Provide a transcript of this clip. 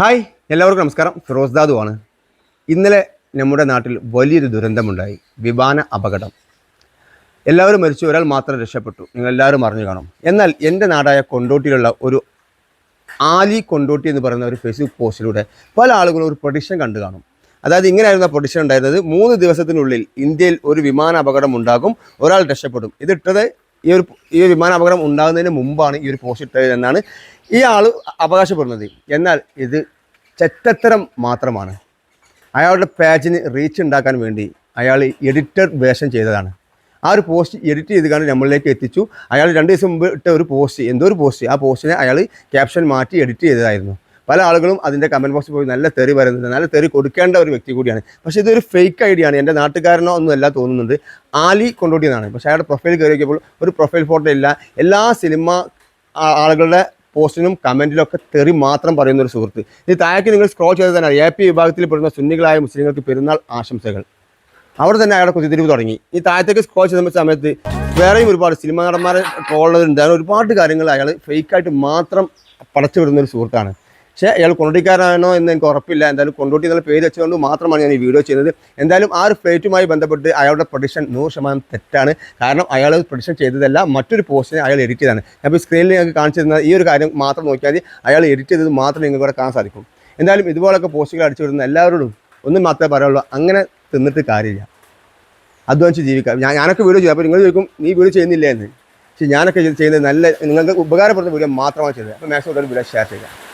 Hi എല്ലാവർക്കും നമസ്കാരം. ഫിറോസ് ദാദു ആണ് ഇന്നലെ നമ്മുടെ നാട്ടിൽ വലിയൊരു ദുരന്തമുണ്ടായി. വിമാന അപകടം. എല്ലാവരും മരിച്ചു ഒരാൾ മാത്രം രക്ഷപ്പെട്ടു. നിങ്ങൾ എല്ലാവരും അറിഞ്ഞു കാണും. എന്നാൽ എന്റെ നാടായ കൊണ്ടോട്ടിയിലുള്ള ഒരു ആലി കൊണ്ടോട്ടി എന്ന് പറയുന്ന ഒരു ഫേസ്ബുക്ക് പോസ്റ്റിലൂടെ പല ആളുകളും ഒരു പ്രൊഡിക്ഷൻ കണ്ടു കാണും. അതായത് ഇങ്ങനെയായിരുന്നു ആ പ്രൊഡിക്ഷൻ ഉണ്ടായിരുന്നത്. മൂന്ന് ദിവസത്തിനുള്ളിൽ ഇന്ത്യയിൽ ഒരു വിമാന അപകടം ഉണ്ടാകും. ഒരാൾ രക്ഷപ്പെടും. ഇതിട്ടത് ഈ ഒരു ഈ ഒരു വിമാന അപകടം ഉണ്ടാകുന്നതിന് മുമ്പാണ് ഈ ഒരു പോസ്റ്റ് ഇട്ടത് എന്നാണ് ഈ ആൾ അവകാശപ്പെടുന്നത്. എന്നാൽ ഇത് ചെറ്റത്തരം മാത്രമാണ്. അയാളുടെ പേജിന് റീച്ച് ഉണ്ടാക്കാൻ വേണ്ടി അയാൾ എഡിറ്റർ വേഷം ചെയ്തതാണ്. ആ ഒരു പോസ്റ്റ് എഡിറ്റ് ചെയ്ത് കണ്ട് നമ്മളിലേക്ക് എത്തിച്ചു. അയാൾ രണ്ട് ദിവസം മുമ്പ് ഇട്ട ഒരു പോസ്റ്റ് എന്തോ ഒരു പോസ്റ്റ് ആ പോസ്റ്റിനെ അയാൾ ക്യാപ്ഷൻ മാറ്റി എഡിറ്റ് ചെയ്തതായിരുന്നു. പല ആളുകളും അതിന്റെ കമന്റ് ബോക്സിൽ പോയി നല്ല തെറി വരുന്നുണ്ട് നല്ല തെറി കൊടുക്കേണ്ട ഒരു വ്യക്തി കൂടിയാണ്. പക്ഷേ ഇതൊരു ഫേക്ക് ഐഡിയ ആണ്. എന്റെ നാട്ടുകാരനോ ഒന്നും അല്ല തോന്നുന്നുണ്ട് ആലി കൊണ്ടോട്ടിയെന്നാണ് പക്ഷേ അയാളുടെ പ്രൊഫൈൽ കയറി നോക്കിയപ്പോൾ ഒരു പ്രൊഫൈൽ ഫോട്ടോ ഇല്ല. എല്ലാ സിനിമ ആളുകളുടെ പോസ്റ്റിനും കമന്റിലൊക്കെ തെറി മാത്രം പറയുന്ന ഒരു സുഹൃത്ത്. ഇനി താഴേക്ക് നിങ്ങൾ സ്ക്രോൾ ചെയ്ത് തന്നെ എ പി വിഭാഗത്തിൽ പെടുന്ന സുന്നികളായ മുസ്ലിങ്ങൾക്ക് പെരുന്നാൾ ആശംസകൾ. അവിടെ തന്നെ അയാളുടെ കുത്തിത്തിരിവ് തുടങ്ങി. ഈ താഴത്തേക്ക് സ്ക്രോൾ ചെയ്യുന്ന സമയത്ത് വേറെയും ഒരുപാട് സിനിമ നടന്മാരെ ട്രോളുന്നുണ്ട് അങ്ങനെ ഒരുപാട് കാര്യങ്ങൾ അയാൾ ഫേക്കായിട്ട് മാത്രം പടച്ചു വിടുന്ന ഒരു സുഹൃത്താണ്. പക്ഷേ അയാൾ കൊണ്ടോട്ടിക്കാരനാണോ എന്ന് എനിക്ക് ഉറപ്പില്ല. എന്തായാലും കൊണ്ടോട്ടി എന്നുള്ള പേര് വെച്ചുകൊണ്ട് മാത്രമാണ് ഞാൻ ഈ വീഡിയോ ചെയ്യുന്നത്. എന്തായാലും ആ ഒരു ഫ്ലൈറ്റുമായി ബന്ധപ്പെട്ട് അയാളുടെ പ്രൊഡിക്ഷൻ നൂറ് ശതമാനം തെറ്റാണ്. കാരണം അയാൾ പ്രൊഡിക്ഷൻ ചെയ്തതല്ല മറ്റൊരു പോസ്റ്റിനെ അയാൾ എഡിറ്റ് ചെയ്താണ് ഞാൻ ഇപ്പോൾ സ്ക്രീനിൽ ഞങ്ങൾക്ക് കാണിച്ചു തരുന്ന ഈ ഒരു കാര്യം മാത്രം നോക്കിയാൽ മതി. അയാൾ എഡിറ്റ് ചെയ്തത് മാത്രം നിങ്ങൾക്ക് ഇവിടെ കാണാൻ സാധിക്കും. എന്തായാലും ഇതുപോലൊക്കെ പോസ്റ്റുകൾ അടിച്ചു വിടുന്ന എല്ലാവരോടും ഒന്നും മാത്രമേ പറയുള്ളൂ അങ്ങനെ തിന്നിട്ട് കാര്യമില്ല. അധ്വാനിച്ച് ജീവിക്കാം ഞാൻ ഞാനൊക്കെ വീഡിയോ ചെയ്യും. അപ്പോൾ നിങ്ങൾ ചോദിക്കും നീ വീഡിയോ ചെയ്യുന്നില്ലേ? എന്ന്. പക്ഷേ ഞാനൊക്കെ ചെയ്യുന്നത് നല്ല നിങ്ങൾക്ക് ഉപകാരപ്പെടുന്ന വീഡിയോ മാത്രമാണ് ചെയ്തത്. അപ്പോൾ മാക്സിമം ഒരു വീഡിയോ ഷെയർ ചെയ്യുക